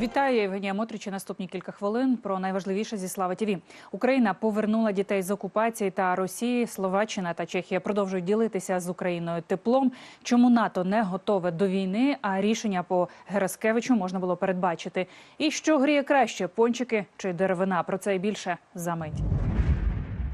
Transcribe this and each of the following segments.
Вітаю, Євгенія Мотрича. Наступні кілька хвилин про найважливіше зі Слава ТІВІ. Україна повернула дітей з окупації та Росії. Словаччина та Чехія продовжують ділитися з Україною теплом. Чому НАТО не готове до війни? А рішення по Гераскевичу можна було передбачити. І що гріє краще пончики чи деревина? Про це і більше за мить.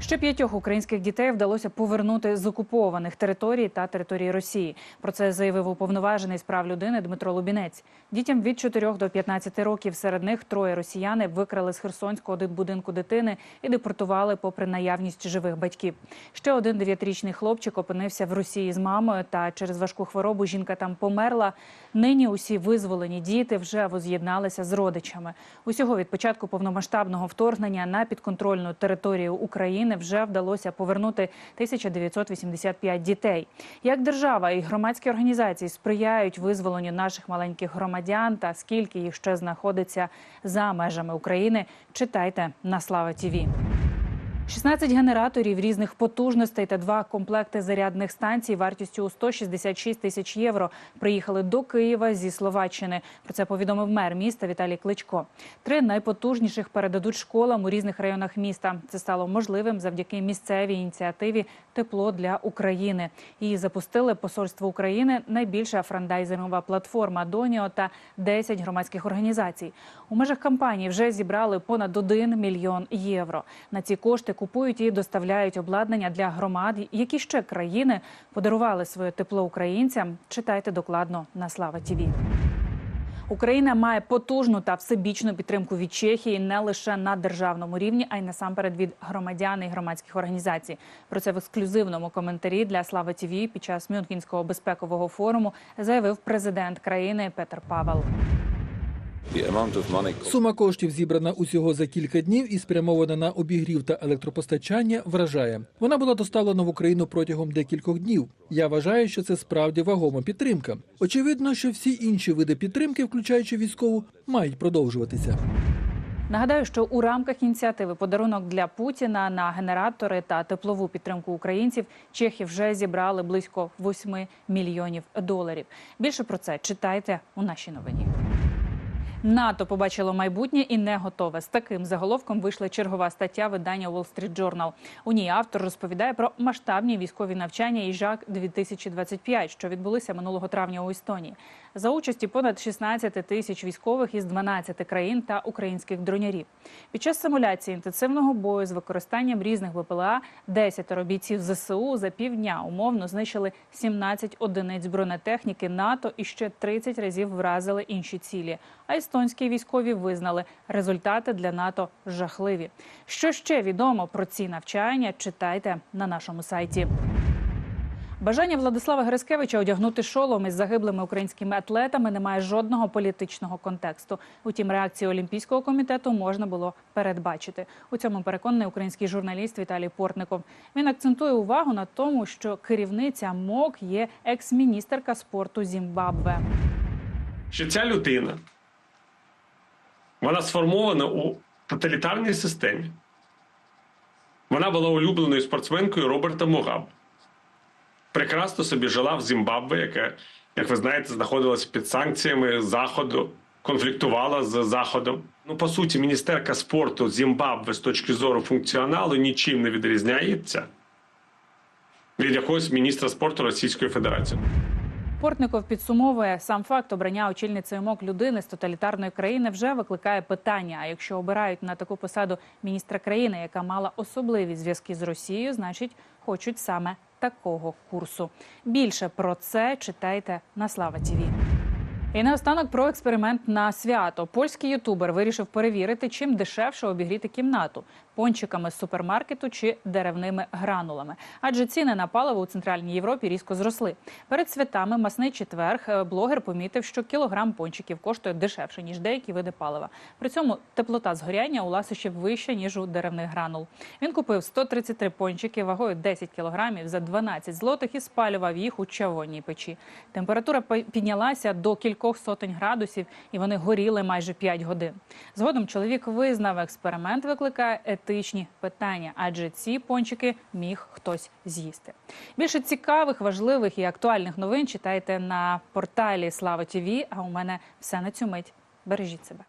Ще п'ятьох українських дітей вдалося повернути з окупованих територій та території Росії. Про це заявив уповноважений з прав людини Дмитро Лубінець. Дітям від 4 до 15 років серед них троє росіяни викрали з Херсонського дитбудинку дитини і депортували попри наявність живих батьків. Ще один дев'ятирічний хлопчик опинився в Росії з мамою. Та через важку хворобу жінка там померла. Нині усі визволені діти вже воз'єдналися з родичами. Усього від початку повномасштабного вторгнення на підконтрольну територію України вже вдалося повернути 1985 дітей. Як держава і громадські організації сприяють визволенню наших маленьких громадян та скільки їх ще знаходиться за межами України, читайте на Слава ТІВІ. 16 генераторів різних потужностей та два комплекти зарядних станцій вартістю у 166 тисяч євро приїхали до Києва зі Словаччини. Про це повідомив мер міста Віталій Кличко. Три найпотужніших передадуть школам у різних районах міста. Це стало можливим завдяки місцевій ініціативі Тепло для України. Її запустили посольство України, найбільша франдайзингова платформа Доніо та 10 громадських організацій. У межах кампанії вже зібрали понад 1 мільйон євро. На ці кошти купують і доставляють обладнання для громад. Які ще країни подарували своє тепло українцям? Читайте докладно на Слава Тіві. Україна має потужну та всебічну підтримку від Чехії не лише на державному рівні, а й насамперед від громадян і громадських організацій. Про це в ексклюзивному коментарі для Слава ТІВІ під час Мюнхенського безпекового форуму заявив президент країни Петер Павел. Сума коштів зібрана усього за кілька днів і спрямована на обігрів та електропостачання. Вражає. Вона була доставлена в Україну протягом декількох днів. Я вважаю, що це справді вагома підтримка. Очевидно, що всі інші види підтримки, включаючи військову, мають продовжуватися. Нагадаю, що у рамках ініціативи подарунок для Путіна на генератори та теплову підтримку українців Чехи вже зібрали близько 8 мільйонів доларів. Більше про це читайте у нашій новині. НАТО побачило майбутнє і не готове. З таким заголовком вийшла чергова стаття видання Wall Street Journal. У ній автор розповідає про масштабні військові навчання «Іжак 2025 що відбулися минулого травня у Естонії. За участі понад 16 тисяч військових із 12 країн та українських дронярів. Під час симуляції інтенсивного бою з використанням різних ВПЛА 10 бійців ЗСУ за півдня умовно знищили 17 одиниць бронетехніки НАТО і ще 30 разів вразили інші цілі. А естонські військові визнали результати для НАТО жахливі. Що ще відомо про ці навчання? Читайте на нашому сайті. Бажання Владислава Грискевича одягнути шолом із загиблими українськими атлетами не має жодного політичного контексту. Утім, реакцію Олімпійського комітету можна було передбачити. У цьому переконаний український журналіст Віталій Портников. Він акцентує увагу на тому, що керівниця МОК є екс-міністерка спорту Зімбабве. що ця людина вона сформована у тоталітарній системі. Вона була улюбленою спортсменкою Роберта Мугаб. Прекрасно собі жила в Зімбабве, яка, як ви знаєте, знаходилася під санкціями Заходу, конфліктувала з Заходом. Ну, по суті, міністерка спорту Зімбабве з точки зору функціоналу нічим не відрізняється від якогось міністра спорту Російської Федерації. Портников підсумовує сам факт обрання очільницею МОК людини з тоталітарної країни вже викликає питання. А якщо обирають на таку посаду міністра країни, яка мала особливі зв'язки з Росією, значить хочуть саме такого курсу. Більше про це читайте на Слава Тіві. І наостанок про експеримент на свято. Польський ютубер вирішив перевірити, чим дешевше обігріти кімнату пончиками з супермаркету чи деревними гранулами. Адже ціни на паливо у центральній Європі різко зросли. Перед святами масний четверг е, блогер помітив, що кілограм пончиків коштує дешевше ніж деякі види палива. При цьому теплота згоряння у ласощів вища ніж у деревних гранул. Він купив 133 пончики вагою 10 кілограмів за 12 злотих і спалював їх у чавонній печі. Температура піднялася до кількох сотень градусів, і вони горіли майже 5 годин. Згодом чоловік визнав, експеримент викликає етичні питання, адже ці пончики міг хтось з'їсти. Більше цікавих, важливих і актуальних новин читайте на порталі Слава ТІВІ. А у мене все на цю мить. Бережіть себе.